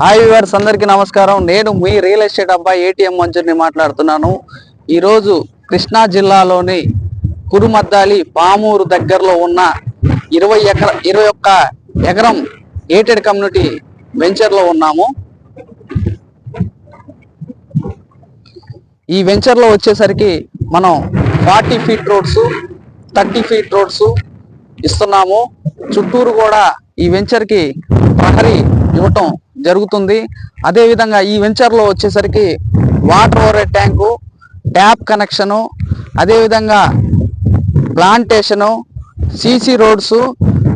Hi viewers అందరికీ నమస్కారం. నేను మీ రియల్ ఎస్టేట్ అబ్బాయి ఏటీఎం మంజుని మాట్లాడుతున్నాను. ఈరోజు కృష్ణా జిల్లాలోని కురుమద్దాలి పామూరు దగ్గరలో ఉన్న ఇరవై ఎకర ఇరవై ఒక్క ఎకరం ఏటెడ్ కమ్యూనిటీ వెంచర్లో ఉన్నాము. ఈ వెంచర్లో వచ్చేసరికి మనం forty feet roads thirty feet roads ఇస్తున్నాము. చుట్టూరు కూడా ఈ వెంచర్కి ప్రహరీ ఇవ్వటం జరుగుతుంది. అదేవిధంగా ఈ వెంచర్లో వచ్చేసరికి water over tank tap connection అదేవిధంగా ప్లాంటేషను సీసీ రోడ్స్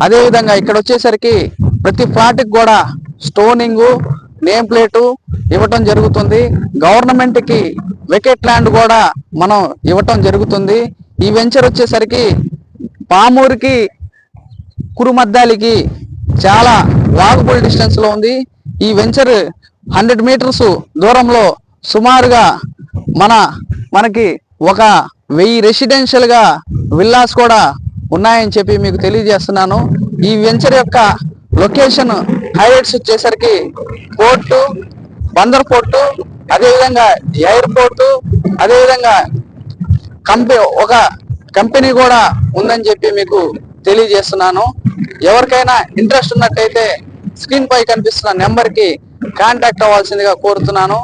అదేవిధంగా ఇక్కడ వచ్చేసరికి ప్రతి ఫ్లాట్కి కూడా స్టోనింగు నేమ్ ప్లేటు ఇవ్వటం జరుగుతుంది. గవర్నమెంట్కి వికెట్ ల్యాండ్ కూడా మనం ఇవ్వటం జరుగుతుంది. ఈ వెంచర్ వచ్చేసరికి పామూరికి కురుమద్దాలికి చాలా వాకబుల్ డిస్టెన్స్లో ఉంది. ఈ వెంచర్ హండ్రెడ్ మీటర్స్ దూరంలో సుమారుగా మన మనకి ఒక వెయ్యి రెసిడెన్షియల్గా విల్లాస్ కూడా ఉన్నాయని చెప్పి మీకు తెలియజేస్తున్నాను. ఈ వెంచర్ యొక్క లొకేషన్ హైలైట్స్ వచ్చేసరికి పోర్టు బందర్ పోర్టు అదేవిధంగా ఎయిర్పోర్టు అదేవిధంగా కంపెనీ ఒక కంపెనీ కూడా ఉందని చెప్పి మీకు తెలియజేస్తున్నాను. ఎవరికైనా ఇంట్రెస్ట్ ఉన్నట్టయితే స్క్రీన్ పై కనిపిస్తున్న నెంబర్కి కాంటాక్ట్ అవ్వాల్సిందిగా కోరుతున్నాను.